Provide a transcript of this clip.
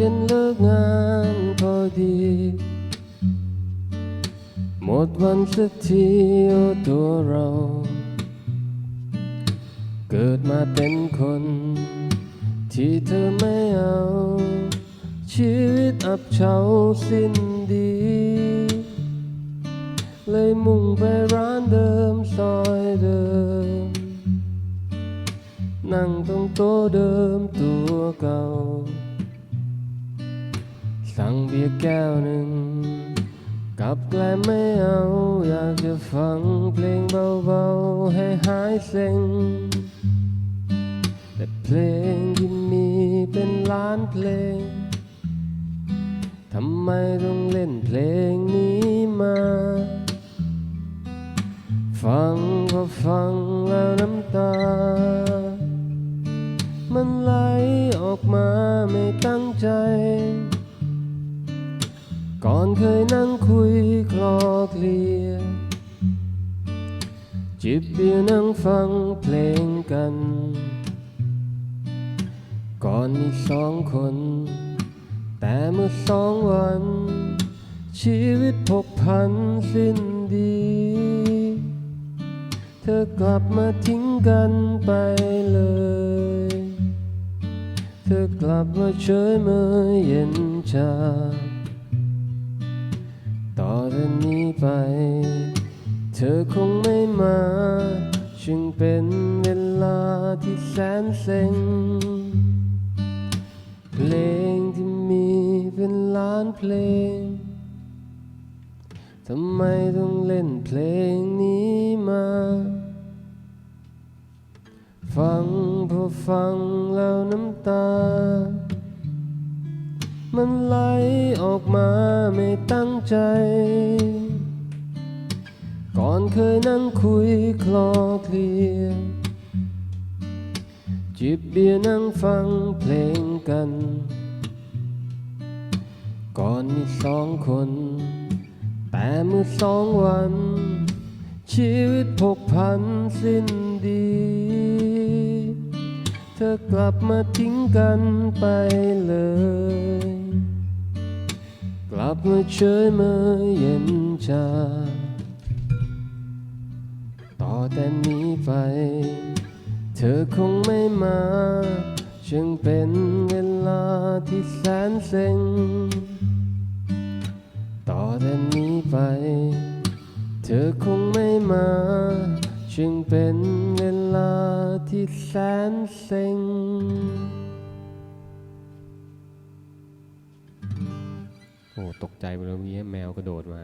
ยันเลิกงานพอดี หมดวันสักทีโอ้ตัวเรา เกิดมาเป็นคน ที่เธอไม่เอา ชีวิตอับเฉาสิ้นดี เลยมุ่งไปร้านเดิมซอยเดิม นั่งตรงโต๊ะเดิมตัวเก่า สั่งเบียร์แก้วหนึ่งกับแกล้มไม่เอาอยากจะฟังเพลงเบาๆให้หายเซ็ง แต่เพลงที่มีเป็นล้านเพลง ทำไมต้องเล่นเพลงนี้มา ฟังก็ฟังแล้วน้ำตา ก่อนเคยนั่งคุยคลอเคลีย จิบเบียร์นั่งฟังเพลงกัน ก่อนมีสองคน แต่เมื่อสองวัน ชีวิตผกพันสิ้นดี เธอกลับมาทิ้งกันไปเลย เธอกลับมาเฉยเมยเย็นชา ต่อจากนี้ไป เธอคงไม่มาจึงเป็นเวลาที่แสนเซ็ง เพลงที่มีเป็นล้านเพลง ทำไมต้องเล่นเพลงนี้มา ฟังพอฟังแล้วน้ำตา มันไหลออกมาไม่ตั้ง ใจ ก่อนเคยนั่งคุยคลอเคลีย จิบเบียร์นั่งฟังเพลงกัน ก่อนมีสองคน แต่เมื่อสองวัน ชีวิตผกพันสิ้นดี เธอกลับมาทิ้งกันไปเลย ลับมาเฉยเมยเย็นชาต่อแต่นี้ไป เธอคงไม่มาจึงเป็นเวลาที่แสนเซ็ง ต่อแต่นี้ไป เธอคงไม่มาจึงเป็นเวลาที่แสนเซ็ง โอ้ตกใจไปเลยมีแมวกระโดดมา